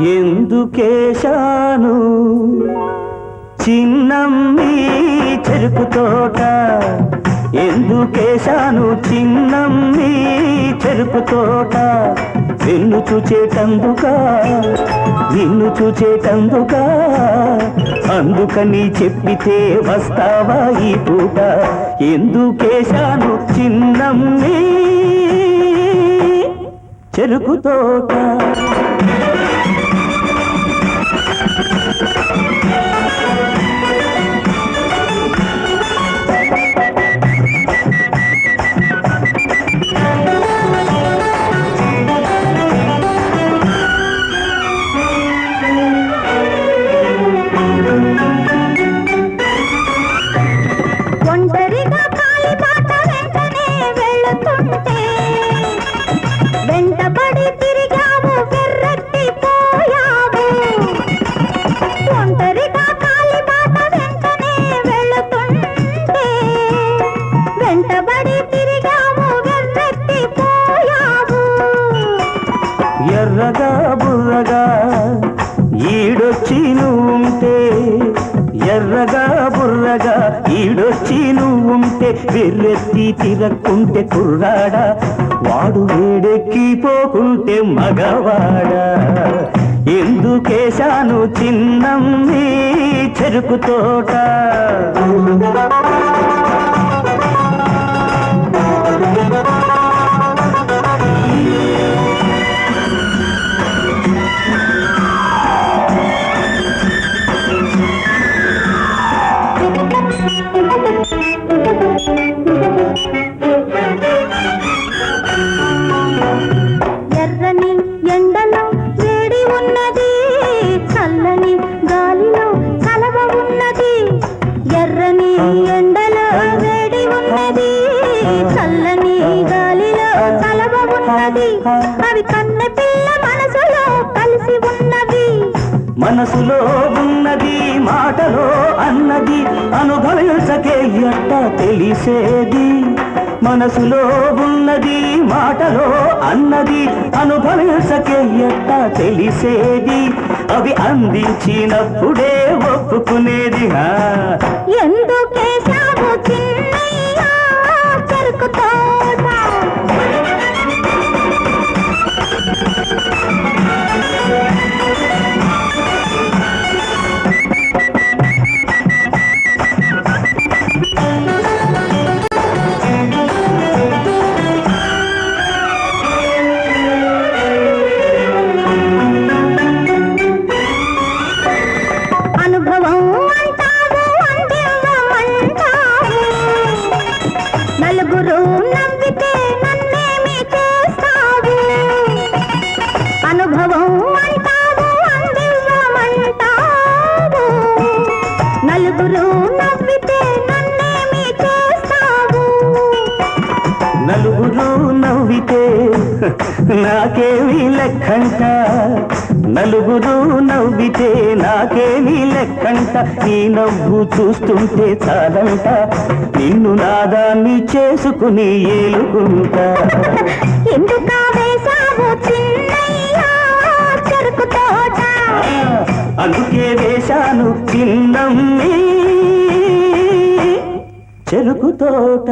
ఎందుకేశాను? చిన్నమ్మి చెరుకు తోట. ఎందుకేశాను? చిన్నమ్మి చెరుకు తోట. నిన్ను చూచేటందుక నిన్ను చూచేటందుక అందుకని చెప్పితే వస్తావా ఈ పూట? ఎందుకేశాను? చిన్నమ్మి చెరుకు తోట. బుర్రగా బుర్రగా ఈడొచ్చి నువ్వుంటే ఎర్రగా బుర్రగా ఈడొచ్చి నువ్వుంటే వెర్రెత్తి తిరక్కుంటే కుర్రాడా వాడు వేడెక్కి పోకుంటే మగవాడా. ఎందుకేశాను చిన్నమ్మి చెరుకు తోట? మనసులో ఉన్నది మాటలో అన్నది అనుభవించకే ఎట్ట తెలిసేది? మనసులో ఉన్నది మాటలో అన్నది అనుభవించకే ఎట్ట తెలిసేది? అవి అందించినప్పుడే ఒప్పుకునేది ఎందుకే సాగు చిన్నయ్య చెరుకు నాకేమీ లెక్కంట. నలుగురు నవ్వితే నాకేమీ లెక్కంట. నీ నవ్వు చూస్తుంటే చాలంట. నిన్ను నాదాన్ని చేసుకుని ఏలుకుంటా. ఎందుక అందుకే వేశాను చిన్నమ్మి చెరుకు తోట.